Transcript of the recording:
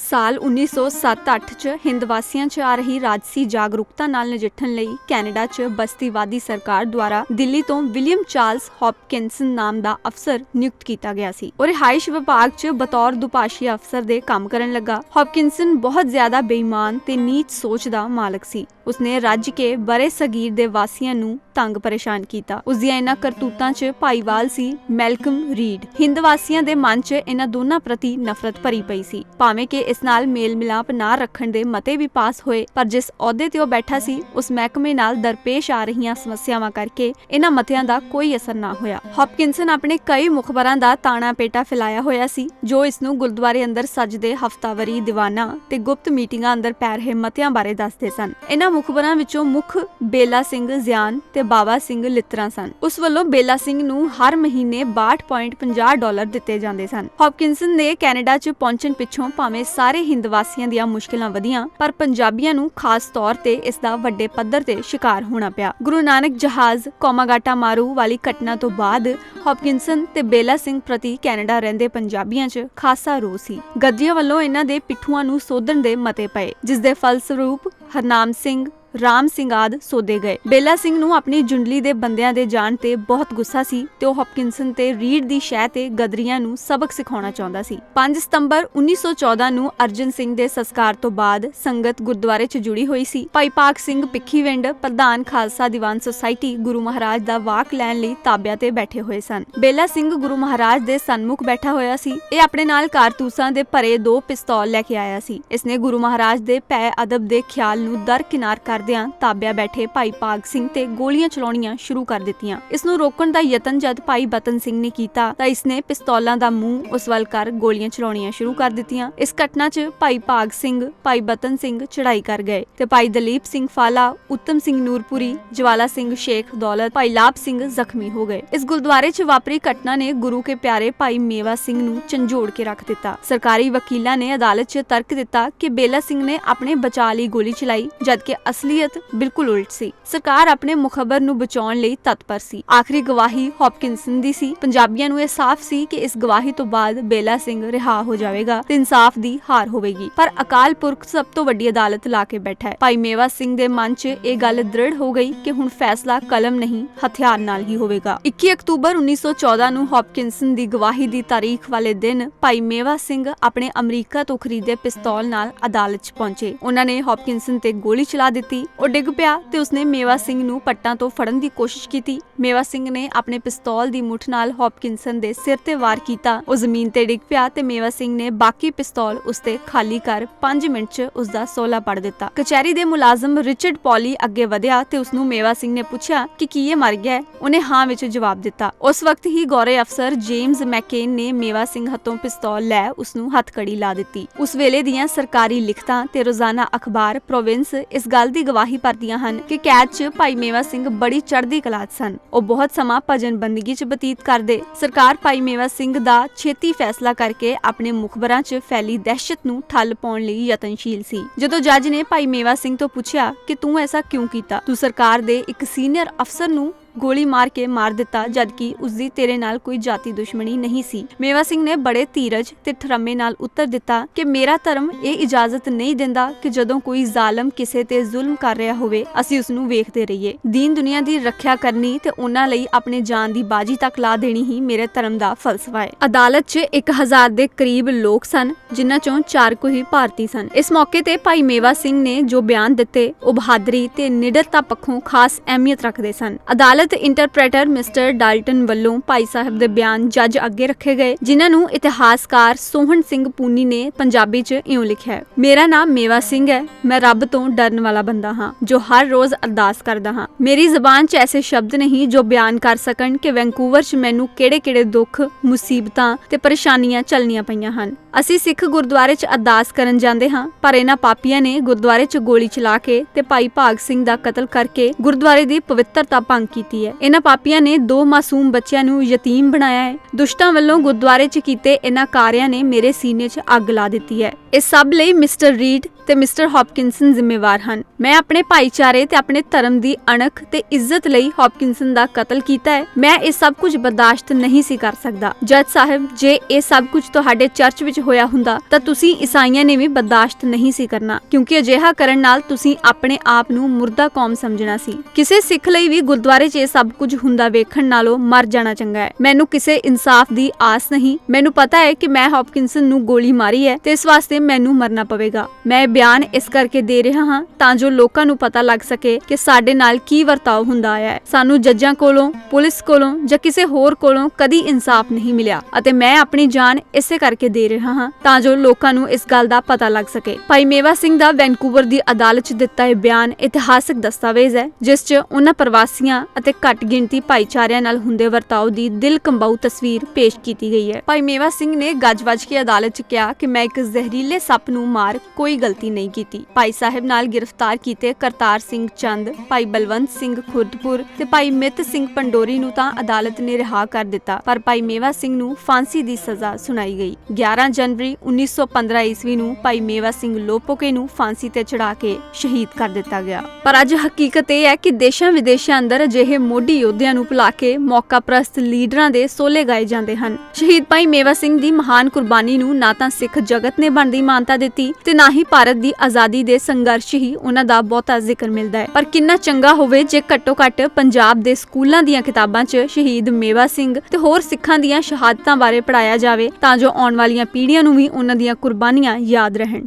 ਸਾਲ 1907-8 ਚ ਹਿੰਦ ਵਾਸੀਆਂ 'ਚ ਆ ਰਹੀ ਰਾਜਸੀ ਜਾਗਰੂਕਤਾ ਨਾਲ ਨਜਿੱਠਣ ਲਈ ਕੈਨੇਡਾ 'ਚ ਬਸਤੀਵਾਦੀ ਸਰਕਾਰ ਦੁਆਰਾ ਦਿੱਲੀ ਤੋਂ ਵਿਲੀਅਮ ਚਾਰਲਸ ਹੌਪਕਿੰਸਨ ਨਾਮ ਦਾ ਅਫਸਰ ਨਿਯੁਕਤ ਕੀਤਾ ਗਿਆ ਸੀ। ਉਹ ਰਿਹਾਇਸ਼ ਵਿਭਾਗ 'ਚ ਬਤੌਰ ਦੁਭਾਸ਼ੀ ਅਫਸਰ ਦੇ ਕੰਮ ਕਰਨ ਲੱਗਾ। ਹੌਪਕਿੰਸਨ ਬਹੁਤ ਜ਼ਿਆਦਾ ਬੇਈਮਾਨ ਤੇ ਨੀਚ ਸੋਚ ਦਾ ਮਾਲਕ ਸੀ। ਉਸਨੇ ਰੱਜ ਕੇ ਬਰੇ ਸਗੀਰ ਦੇ ਵਾਸੀਆਂ ਨੂੰ ਤੰਗ ਪਰੇਸ਼ਾਨ ਕੀਤਾ। ਉਸ ਦੀਆਂ ਇਹਨਾਂ ਕਰਤੂਤਾਂ 'ਚ ਭਾਈਵਾਲ ਸੀ ਮੈਲਕਮ ਰੀਡ। ਹਿੰਦ ਵਾਸੀਆਂ ਦੇ ਮਨ 'ਚ ਇਹਨਾਂ ਦੋਨਾਂ ਪ੍ਰਤੀ ਨਫ਼ਰਤ ਭਰੀ ਪਈ ਸੀ। ਭਾਵੇਂ ਕਿ ਇਸ ਨਾਲ ਮੇਲ ਮਿਲਾਪ ਨਾ ਰੱਖਣ ਦੇ ਮਤੇ ਵੀ ਪਾਸ ਹੋਏ। ਪਰ ਜਿਸ ਅਹੁਦੇ ਤੇ ਉਹ ਬੈਠਾ ਸੀ, ਉਸ ਮਹਿਕਮੇ ਨਾਲ ਦਰਪੇਸ਼ ਆ ਰਹੀਆਂ ਸਮੱਸਿਆਵਾਂ ਕਰਕੇ ਇਹਨਾਂ ਮਤਿਆਂ ਦਾ ਕੋਈ ਅਸਰ ਨਾ ਹੋਇਆ। ਹੌਪਕਿੰਸਨ ਆਪਣੇ ਕਈ ਮੁਖਬਰਾਂ ਦਾ ਤਾਣਾ ਪੇਟਾ ਫੈਲਾਇਆ ਹੋਇਆ ਸੀ, ਜੋ ਇਸ ਨੂੰ ਗੁਰਦੁਆਰੇ ਅੰਦਰ ਸੱਜਦੇ ਹਫਤਾਵਰੀ ਦੀਵਾਨਾਂ ਤੇ ਗੁਪਤ ਮੀਟਿੰਗਾਂ ਅੰਦਰ ਪੈ ਰਹੇ ਮਤਿਆਂ ਬਾਰੇ ਦੱਸਦੇ ਸਨ। ਇਹਨਾਂ ਮੁਖਬਰਾਂ ਵਿੱਚੋਂ ਮੁੱਖ ਬੇਲਾ ਸਿੰਘ ਜ਼ਿਆਨ ਤੇ ਬਾਬਾ ਸਿੰਘ ਲਿੱਤਰਾ ਸਨ। ਉਸ ਵੱਲੋਂ ਬੇਲਾ ਸਿੰਘ ਨੂੰ ਹਰ ਮਹੀਨੇ 62.50 ਡਾਲਰ ਦਿੱਤੇ ਜਾਂਦੇ ਸਨ। ਹੌਪਕਿੰਸਨ ਨੇ ਕੈਨੇਡਾ 'ਚ ਪਹੁੰਚਣ ਪਿੱਛੋਂ ਭਾਵੇਂ ਸਾਰੇ ਹਿੰਦ ਵਾਸੀਆਂ ਦੀਆਂ ਮੁਸ਼ਕਲਾਂ ਵਧੀਆਂ, ਪਰ ਪੰਜਾਬੀਆਂ ਨੂੰ ਖਾਸ ਤੌਰ ਤੇ ਇਸ ਦਾ ਵੱਡੇ ਪੱਧਰ ਤੇ ਸ਼ਿਕਾਰ ਹੋਣਾ ਪਿਆ। ਗੁਰੂ ਨਾਨਕ ਜਹਾਜ਼, ਕੋਮਾਗਾਟਾ ਮਾਰੂ ਵਾਲੀ ਘਟਨਾ ਤੋਂ ਬਾਅਦ ਹੌਪਕਿੰਸਨ ਤੇ ਬੇਲਾ ਸਿੰਘ ਪ੍ਰਤੀ ਕੈਨੇਡਾ ਰਹਿੰਦੇ ਪੰਜਾਬੀਆਂ 'ਚ ਖਾਸਾ ਰੋਹ ਸੀ। ਗੱਦੀਆਂ ਵੱਲੋਂ ਇਹਨਾਂ ਦੇ ਪਿੱਠੂਆਂ ਨੂੰ ਸੋਧਣ ਦੇ ਮਤੇ ਪਏ ਜਿਸ ਦੇ ਫਲਸਰੂਪ ਹਰਨਾਮ ਸਿੰਘ ਰਾਮ ਸਿੰਘ ਆਦ ਸੋਦੇ ਗਏ। ਬੇਲਾ ਸਿੰਘ ਨੂੰ ਆਪਣੀ ਜੁੰਡਲੀ ਦੇ ਬੰਦਿਆਂ ਦੇ ਜਾਣ ਤੇ ਬਹੁਤ ਗੁੱਸਾ ਸੀ ਤੇ ਉਹ ਹੌਪਕਿੰਸਨ ਤੇ ਰੀਡ ਦੀ ਸ਼ਹਿ ਤੇ ਗਦਰੀਆਂ ਨੂੰ ਸਬਕ ਸਿਖਾਉਣਾ ਚਾਹੁੰਦਾ ਸੀ। 5 ਸਤੰਬਰ 1914 ਨੂੰ ਅਰਜਨ ਸਿੰਘ ਦੇ ਸੰਸਕਾਰ ਤੋਂ ਬਾਅਦ ਸੰਗਤ ਗੁਰਦੁਆਰੇ 'ਚ ਜੁੜੀ ਹੋਈ ਸੀ। ਭਾਈ ਪਾਕ ਸਿੰਘ ਪਿੱਖੀਵਿੰਡ ਪ੍ਰਧਾਨ ਖਾਲਸਾ ਦੀਵਾਨ ਸੁਸਾਇਟੀ ਗੁਰੂ ਮਹਾਰਾਜ ਦਾ ਵਾਕ ਲੈਣ ਲਈ ਤਾਬਿਆਂ ਤੇ ਬੈਠੇ ਹੋਏ ਸਨ। ਬੇਲਾ ਸਿੰਘ ਗੁਰੂ ਮਹਾਰਾਜ ਦੇ ਸਨਮੁਖ ਬੈਠਾ ਹੋਇਆ ਸੀ। ਇਹ ਆਪਣੇ ਨਾਲ ਕਾਰਤੂਸਾਂ ਦੇ ਭਰੇ ਦੋ ਪਿਸਤੌਲ ਲੈ ਕੇ ਆਇਆ ਸੀ। ਇਸਨੇ ਗੁਰੂ ਮਹਾਰਾਜ ਦੇ ਪੈ ਅਦਬ ਦੇ ਖਿਆਲ ਨੂੰ ਦਰਕਿਨਾਰ ਕਰ ਕਰਦਿਆਂ ਤਾਬਿਆਂ ਬੈਠੇ ਭਾਈ ਪਾਗ ਸਿੰਘ ਤੇ ਗੋਲੀਆਂ ਚਲਾਉਣੀਆਂ ਸ਼ੁਰੂ ਕਰ ਦਿੱਤੀਆਂ। ਇਸ ਨੂੰ ਰੋਕਣ ਦਾ ਯਤਨ ਜਦ ਭਾਈ ਬਤਨ ਸਿੰਘ ਨੇ ਕੀਤਾ ਤਾਂ ਇਸਨੇ ਪਿਸਤੌਲਾਂ ਦਾ ਮੂੰਹ ਉਸ ਵੱਲ ਕਰ ਗੋਲੀਆਂ ਚਲਾਉਣੀਆਂ ਸ਼ੁਰੂ ਕਰ ਦਿੱਤੀਆਂ। ਇਸ ਘਟਨਾ 'ਚ ਭਾਈ ਪਾਗ ਸਿੰਘ, ਭਾਈ ਬਤਨ ਸਿੰਘ ਚੜਾਈ ਕਰ ਗਏ ਤੇ ਭਾਈ ਦਲੀਪ ਸਿੰਘ ਫਾਲਾ, ਉੱਤਮ ਸਿੰਘ ਨੂਰਪੁਰੀ, ਜਵਾਲਾ ਸਿੰਘ ਸ਼ੇਖ ਦੌਲਤ, ਭਾਈ ਲਾਭ ਸਿੰਘ ਜ਼ਖਮੀ ਹੋ ਗਏ। ਇਸ ਗੁਰਦੁਆਰੇ 'ਚ ਵਾਪਰੀ ਘਟਨਾ ਨੇ ਗੁਰੂ ਕੇ ਪਿਆਰੇ ਭਾਈ ਮੇਵਾ ਸਿੰਘ ਨੂੰ ਝੰਜੋੜ ਕੇ ਰੱਖ ਦਿੱਤਾ। ਸਰਕਾਰੀ ਵਕੀਲਾਂ ਨੇ ਅਦਾਲਤ 'ਚ ਤਰਕ ਦਿੱਤਾ ਕਿ ਬੇਲਾ ਸਿੰਘ ਨੇ ਆਪਣੇ ਬਚਾਅ ਲਈ ਗੋਲੀ ਚਲਾਈ, ਜਦਕਿ ਅਸਲੀ ਅਸਲੀਅਤ ਬਿਲਕੁਲ ਉਲਟ ਸੀ। ਸਰਕਾਰ ਆਪਣੇ ਮੁਖਬਰ ਨੂੰ ਬਚਾਉਣ ਲਈ ਤਤਪਰ ਸੀ। ਆਖਰੀ ਗਵਾਹੀ ਹੌਪਕਿੰਸਨ ਦੀ ਸੀ। ਪੰਜਾਬੀਆਂ ਨੂੰ ਇਹ ਸਾਫ਼ ਸੀ ਕਿ ਇਸ ਗਵਾਹੀ ਤੋਂ ਬਾਅਦ ਬੇਲਾ ਸਿੰਘ ਰਿਹਾ ਹੋ ਜਾਵੇਗਾ ਤੇ ਇਨਸਾਫ ਦੀ ਹਾਰ ਹੋਵੇਗੀ। ਪਰ ਅਕਾਲ ਪੁਰਖ ਸਭ ਤੋਂ ਵੱਡੀ ਅਦਾਲਤ ਲਾ ਕੇ ਬੈਠਾ ਹੈ। ਭਾਈ ਮੇਵਾ ਸਿੰਘ ਦੇ ਮਨ 'ਚ ਇਹ ਗੱਲ ਦ੍ਰਿੜ ਹੋ ਗਈ ਕਿ ਹੁਣ ਫੈਸਲਾ ਕਲਮ ਨਹੀਂ, ਹਥਿਆਰ ਨਾਲ ਹੀ ਹੋਵੇਗਾ। 21 ਅਕਤੂਬਰ 1914 ਨੂੰ ਹੌਪਕਿੰਸਨ ਦੀ ਗਵਾਹੀ ਦੀ ਤਾਰੀਖ ਵਾਲੇ ਦਿਨ ਭਾਈ ਮੇਵਾ ਸਿੰਘ ਆਪਣੇ ਅਮਰੀਕਾ ਤੋਂ ਖਰੀਦੇ ਪਿਸਤੌਲ ਨਾਲ ਅਦਾਲਤ 'ਚ ਪਹੁੰਚੇ। ਉਹਨਾਂ ਨੇ ਹੌਪਕਿੰਸਨ ਤੇ ਗੋਲੀ ਚਲਾ ਦਿੱਤੀ ਉਹ ਡਿੱਗ ਪਿਆ ਤੇ ਉਸਨੇ ਮੇਵਾ ਸਿੰਘ ਨੂੰ ਪੱਟਾਂ ਤੋਂ ਫੜਨ ਦੀ ਕੋਸ਼ਿਸ਼ ਕੀਤੀ। ਮੇਵਾ ਸਿੰਘ ਨੇ ਆਪਣੇ ਪਿਸਤੌਲ ਦੀ ਮੁੱਠ ਨਾਲ ਹੌਪਕਿੰਸਨ ਦੇ ਸਿਰ ਤੇ ਵਾਰ ਕੀਤਾ। ਉਹ ਜ਼ਮੀਨ ਤੇ ਡਿੱਗ ਪਿਆ ਤੇ ਮੇਵਾ ਸਿੰਘ ਨੇ ਬਾਕੀ ਪਿਸਤੌਲ ਉਸਤੇ ਖਾਲੀ ਕਰ 5 ਮਿੰਟ 'ਚ ਉਸ ਸੋਲਾ ਪੜ ਦਿੱਤਾ। ਕਚਹਿਰੀ ਦੇ ਮੁਲਾਜ਼ਮ ਰਿਚਰਡ ਪੌਲੀ ਅੱਗੇ ਵਧਿਆ ਤੇ ਉਸਨੂੰ ਮੇਵਾ ਸਿੰਘ ਨੇ ਪੁੱਛਿਆ ਕਿ ਕੀ ਇਹ ਮਰ ਗਿਆ ਉਹਨੇ ਹਾਂ ਵਿੱਚ ਜਵਾਬ ਦਿੱਤਾ। ਉਸ ਵਕਤ ਹੀ ਗੌਰੇ ਅਫਸਰ ਜੇਮਸ ਮੈਕੇਨ ਨੇ ਮੇਵਾ ਸਿੰਘ ਹੱਥੋਂ ਪਿਸਤੌਲ ਲੈ ਉਸ ਨੂੰ ਹੱਥਕੜੀ ਲਾ ਦਿੱਤੀ। ਉਸ ਵੇਲੇ ਦੀਆਂ ਸਰਕਾਰੀ ਲਿਖਤਾਂ ਤੇ ਰੋਜ਼ਾਨਾ ਅਖਬਾਰ ਪ੍ਰੋਵਿੰਸ ਇਸ ਗੱਲ ਦੀ ਗਵਾਹੀ ਭਰਦੀਆਂ ਹਨ ਕਿ ਕੈਦ 'ਚ ਭਾਈ ਮੇਵਾ ਸਿੰਘ ਬੜੀ ਚੜ੍ਹਦੀ ਕਲਾ 'ਚ ਸਨ। ਉਹ ਬਹੁਤ ਸਮਾਂ ਭਜਨ ਬੰਦਗੀ 'ਚ ਬਤੀਤ ਕਰਦੇ। ਸਰਕਾਰ ਭਾਈ ਮੇਵਾ ਸਿੰਘ ਦਾ ਛੇਤੀ ਫੈਸਲਾ ਕਰਕੇ ਆਪਣੇ ਮੁਖਬਰਾਂ 'ਚ ਫੈਲੀ ਦਹਿਸ਼ਤ ਨੂੰ ਠੱਲ ਪਾਉਣ ਲਈ ਯਤਨਸ਼ੀਲ ਸੀ। ਜਦੋਂ ਜੱਜ ਨੇ ਭਾਈ ਮੇਵਾ ਸਿੰਘ ਤੋਂ ਪੁੱਛਿਆ ਕਿ ਤੂੰ ਐਸਾ ਕਿਉਂ ਕੀਤਾ? ਤੂੰ ਸਰਕਾਰ ਦੇ ਇੱਕ ਸੀਨੀਅਰ ਅਫਸਰ ਨੂੰ ਗੋਲੀ ਮਾਰ ਕੇ ਮਾਰ ਦਿੱਤਾ, ਜਦਕਿ ਉਸ ਦੀ ਤੇਰੇ ਨਾਲ ਕੋਈ ਜਾਤੀ ਦੁਸ਼ਮਣੀ ਨਹੀਂ ਸੀ। ਮੇਵਾ ਸਿੰਘ ਨੇ ਬੜੇ ਧੀਰਜ ਤੇ ਠਰਮੇ ਨਾਲ ਉੱਤਰ ਦਿੱਤਾ ਕਿ ਮੇਰਾ ਧਰਮ ਇਹ ਇਜਾਜ਼ਤ ਨਹੀਂ ਦਿੰਦਾ ਕਿ ਜਦੋਂ ਕੋਈ ਜ਼ਾਲਮ ਕਿਸੇ ਤੇ ਜ਼ੁਲਮ ਕਰ ਰਿਹਾ ਹੋਵੇ, ਅਸੀਂ ਉਸ ਨੂੰ ਵੇਖਦੇ ਰਹੀਏ। ਦੀਨ ਦੁਨੀਆ ਦੀ ਰੱਖਿਆ ਕਰਨੀ ਤੇ ਉਹਨਾਂ ਲਈ ਆਪਣੇ ਜਾਨ ਦੀ ਬਾਜੀ ਤੱਕ ਲਾ ਦੇਣੀ ਹੀ ਮੇਰੇ ਧਰਮ ਦਾ ਫਲਸਫਾ ਹੈ। ਅਦਾਲਤ 'ਚ 1000 ਦੇ ਕਰੀਬ ਲੋਕ ਸਨ, ਜਿਨ੍ਹਾਂ ਚੋਂ 4 ਕੁ ਹੀ ਭਾਰਤੀ ਸਨ। ਇਸ ਮੌਕੇ ਤੇ ਭਾਈ ਮੇਵਾ ਸਿੰਘ ਨੇ ਜੋ ਬਿਆਨ ਦਿੱਤੇ, ਉਹ ਬਹਾਦਰੀ ਤੇ ਨਿਡਰਤਾ ਪੱਖੋਂ ਖਾਸ ਅਹਿਮੀਅਤ ਰੱਖਦੇ ਸਨ। ਅਦਾਲਤ ਅਦਾਲਤ ਇੰਟਰਪ੍ਰੀਟਰ ਮਿਸਟਰ ਡਾਲਟਨ ਵੱਲੋਂ ਭਾਈ ਸਾਹਿਬ ਦੇ ਬਿਆਨ ਜੱਜ ਅੱਗੇ ਰੱਖੇ ਗਏ, ਜਿਨ੍ਹਾਂ ਨੂੰ ਇਤਿਹਾਸਕਾਰ ਸੋਹਣ ਸਿੰਘ ਪੂਨੀ ਨੇ ਪੰਜਾਬੀ 'ਚ ਇਉਂ ਲਿਖਿਆ ਹੈ, ਮੇਰਾ ਨਾਮ ਮੇਵਾ ਸਿੰਘ ਹੈ, ਮੈਂ ਰੱਬ ਤੋਂ ਡਰਨ ਵਾਲਾ ਬੰਦਾ ਹਾਂ, ਜੋ ਹਰ ਰੋਜ਼ ਅਰਦਾਸ ਕਰਦਾ ਹਾਂ। ਮੇਰੀ ਜ਼ੁਬਾਨ 'ਚ ਐਸੇ ਸ਼ਬਦ ਨਹੀਂ ਜੋ ਬਿਆਨ ਕਰ ਸਕਣ ਕਿ ਵੈਂਕੂਵਰ 'ਚ ਮੈਨੂੰ ਕਿਹੜੇ-ਕਿਹੜੇ ਦੁੱਖ, ਮੁਸੀਬਤਾਂ ਤੇ ਪਰੇਸ਼ਾਨੀਆਂ ਚੱਲਣੀਆਂ ਪਈਆਂ ਹਨ। ਅਸੀਂ ਸਿੱਖ ਗੁਰਦੁਆਰੇ 'ਚ ਅਰਦਾਸ ਕਰਨ ਜਾਂਦੇ ਹਾਂ, ਪਰ ਇਹਨਾਂ ਪਾਪੀਆਂ ਨੇ ਗੁਰਦੁਆਰੇ 'ਚ ਗੋਲੀ ਚਲਾ ਕੇ ਤੇ ਭਾਈ ਭਾਗ ਸਿੰਘ ਦਾ ਕਤਲ ਕਰਕੇ ਗੁਰਦੁਆਰੇ ਦੀ ਪਵਿੱਤਰਤਾ ਭੰਗ ਕੀਤੀ ਹੈ। ਇਹਨਾਂ ਪਾਪੀਆਂ ਨੇ ਦੋ ਮਾਸੂਮ ਬੱਚਿਆਂ ਨੂੰ ਯਤੀਮ ਬਣਾਇਆ ਹੈ। ਦੁਸ਼ਟਾਂ ਵੱਲੋਂ ਗੁਰਦੁਆਰੇ 'ਚ ਕੀਤੇ ਇਹਨਾਂ ਕਾਰਿਆਂ ਨੇ ਮੇਰੇ ਸੀਨੇ 'ਚ ਅੱਗ ਲਾ ਦਿੱਤੀ ਹੈ। ਇਸ ਸਭ ਲਈ ਮਿਸਟਰ ਰੀਡ ਤੇ ਮਿਸਟਰ ਹੌਪਕਿੰਸਨ ਜ਼ਿੰਮੇਵਾਰ ਹਨ। ਮੈਂ ਆਪਣੇ ਭਾਈਚਾਰੇ ਤੇ ਆਪਣੇ ਧਰਮ ਦੀ ਅਣਖ ਤੇ ਇੱਜ਼ਤ ਲਈ ਹੌਪਕਿੰਸਨ ਦਾ ਕਤਲ ਕੀਤਾ ਹੈ। ਮੈਂ ਇਹ ਸਭ ਕੁਝ ਬਰਦਾਸ਼ਤ ਨਹੀਂ ਸੀ ਕਰ ਸਕਦਾ। ਜੱਜ ਸਾਹਿਬ, ਜੇ ਇਹ ਸਭ ਕੁਝ ਤੁਹਾਡੇ ਚਰਚ ਵਿੱਚ ਹੋਇਆ ਹੁੰਦਾ, ਤਾਂ ਤੁਸੀਂ ਈਸਾਈਆਂ ਨੇ ਵੀ ਬਰਦਾਸ਼ਤ ਨਹੀਂ ਸੀ ਕਰਨਾ, ਕਿਉਂਕਿ ਅਜਿਹਾ ਕਰਨ ਨਾਲ ਤੁਸੀਂ ਆਪਣੇ ਆਪ ਨੂੰ ਮੁਰਦਾ ਕੌਮ ਸਮਝਣਾ ਸੀ। ਕਿਸੇ ਸਿੱਖ ਲਈ ਵੀ ਗੁਰਦੁਆਰੇ 'ਚ ਇਹ ਸਭ ਕੁਝ ਹੁੰਦਾ ਵੇਖਣ ਨਾਲੋਂ ਮਰ ਜਾਣਾ ਚੰਗਾ ਹੈ। ਮੈਨੂੰ ਕਿਸੇ ਇਨਸਾਫ ਦੀ ਆਸ ਨਹੀਂ। ਮੈਨੂੰ ਪਤਾ ਹੈ ਕਿ ਮੈਂ ਹੌਪਕਿੰਸਨ ਨੂੰ ਗੋਲੀ ਮਾਰੀ ਹੈ ਤੇ ਇਸ ਵਾਸਤੇ ਮੈਨੂੰ ਮਰਨਾ ਪਵੇਗਾ। ਮੈਂ ਬਿਆਨ ਇਸ ਕਰਕੇ ਦੇ ਰਿਹਾ ਹਾਂ ਤਾਂ ਜੋ ਲੋਕਾਂ ਨੂੰ ਪਤਾ ਲੱਗ ਸਕੇ ਕਿ ਸਾਡੇ ਨਾਲ ਕੀ ਵਰਤਾਓ ਹੁੰਦਾ ਆਇਆ ਹੈ। ਸਾਨੂੰ ਜੱਜਾਂ ਕੋਲੋਂ, ਪੁਲਿਸ ਕੋਲੋਂ ਜਾਂ ਕਿਸੇ ਹੋਰ ਕੋਲੋਂ ਕਦੀ ਇਨਸਾਫ ਨਹੀਂ ਮਿਲਿਆ ਅਤੇ ਮੈਂ ਆਪਣੀ ਜਾਨ ਇਸੇ ਕਰਕੇ ਦੇ ਰਿਹਾ ਹਾਂ ਤਾਂ ਜੋ ਲੋਕਾਂ ਨੂੰ ਇਸ ਗੱਲ ਦਾ ਪਤਾ ਲੱਗ ਸਕੇ। ਭਾਈ ਮੇਵਾ ਸਿੰਘ ਦਾ ਵੈਨਕੂਵਰ ਦੀ ਅਦਾਲਤ 'ਚ ਦਿੱਤਾ ਇਹ ਬਿਆਨ ਇਤਿਹਾਸਕ ਦਸਤਾਵੇਜ਼ ਹੈ, ਜਿਸ 'ਚ ਉਹਨਾਂ ਪ੍ਰਵਾਸੀਆਂ ਅਤੇ ਘੱਟ ਗਿਣਤੀ ਭਾਈਚਾਰਿਆਂ ਨਾਲ ਹੁੰਦੇ ਵਰਤਾਓ ਦੀ ਦਿਲ ਕੰਬਾਊ ਤਸਵੀਰ ਪੇਸ਼ ਕੀਤੀ ਗਈ ਹੈ। ਭਾਈ ਮੇਵਾ ਸਿੰਘ ਨੇ ਗੱਜ-ਵੱਜ ਕੇ ਅਦਾਲਤ 'ਚ ਕਿਹਾ ਕਿ ਮੈਂ ਇੱਕ ਜ਼ਹਿਰੀਲੇ ਸੱਪ ਨੂੰ ਮਾਰ ਕੋਈ ਗਲਤੀ ਨਹੀਂ ਕੀਤੀ। ਭਾਈ ਸਾਹਿਬ ਨਾਲ ਗ੍ਰਿਫਤਾਰ ਕੀਤੇ ਕਰਤਾਰ ਸਿੰਘ ਚੰਦ, ਭਾਈ ਬਲਵੰਤ ਸਿੰਘ ਖੁਰਦਪੁਰ ਤੇ ਭਾਈ ਮਿੱਤ ਸਿੰਘ ਪੰਡੋਰੀ ਨੂੰ ਤਾਂ ਅਦਾਲਤ ਨੇ ਰਿਹਾ ਕਰ ਦਿੱਤਾ, ਪਰ ਭਾਈ ਮੇਵਾ ਸਿੰਘ ਨੂੰ ਫਾਂਸੀ ਦੀ ਸਜ਼ਾ ਸੁਣਾਈ ਗਈ। 11 ਜਨਵਰੀ 1915 ਈਸਵੀ ਨੂੰ ਭਾਈ ਮੇਵਾ ਸਿੰਘ ਲੋਪੋਕੇ ਨੂੰ ਫਾਂਸੀ ਤੇ ਚੜਾ ਕੇ ਸ਼ਹੀਦ ਕਰ ਦਿੱਤਾ ਗਿਆ। ਪਰ ਅੱਜ ਹਕੀਕਤ ਇਹ ਹੈ ਕਿ ਦੇਸ਼ਾਂ ਵਿਦੇਸ਼ਾਂ ਅੰਦਰ ਅਜਿਹੇ ਮੋਢੀ ਯੋਧਿਆਂ ਨੂੰ ਭੁਲਾ ਕੇ ਮੌਕਾ ਪ੍ਰਸਤ ਲੀਡਰਾਂ ਦੇ ਸੋਲੇ ਗਾਏ ਜਾਂਦੇ ਹਨ। ਸ਼ਹੀਦ ਭਾਈ ਮੇਵਾ ਸਿੰਘ ਦੀ ਮਹਾਨ ਕੁਰਬਾਨੀ ਨੂੰ ਨਾ ਤਾਂ ਸਿੱਖ ਜਗਤ ਨੇ ਬਣਦੀ ਮਾਨਤਾ ਦਿੱਤੀ ਤੇ ਨਾ ਹੀ ਭਾਰਤ ਭਾਰਤ ਦੀ ਆਜ਼ਾਦੀ ਦੇ ਸੰਘਰਸ਼ ਹੀ ਉਹਨਾਂ ਦਾ ਬਹੁਤਾ ਜ਼ਿਕਰ ਮਿਲਦਾ ਹੈ। ਪਰ ਕਿੰਨਾ ਚੰਗਾ ਹੋਵੇ ਜੇ ਘੱਟੋ ਘੱਟ ਪੰਜਾਬ ਦੇ ਸਕੂਲਾਂ ਦੀਆਂ ਕਿਤਾਬਾਂ 'ਚ ਸ਼ਹੀਦ ਮੇਵਾ ਸਿੰਘ ਤੇ ਹੋਰ ਸਿੱਖਾਂ ਦੀਆਂ ਸ਼ਹਾਦਤਾਂ ਬਾਰੇ ਪੜਾਇਆ ਜਾਵੇ ਤਾਂ ਜੋ ਆਉਣ ਵਾਲੀਆਂ ਪੀੜ੍ਹੀਆਂ ਨੂੰ ਵੀ ਉਹਨਾਂ ਦੀਆਂ ਕੁਰਬਾਨੀਆਂ ਯਾਦ ਰਹਿਣ।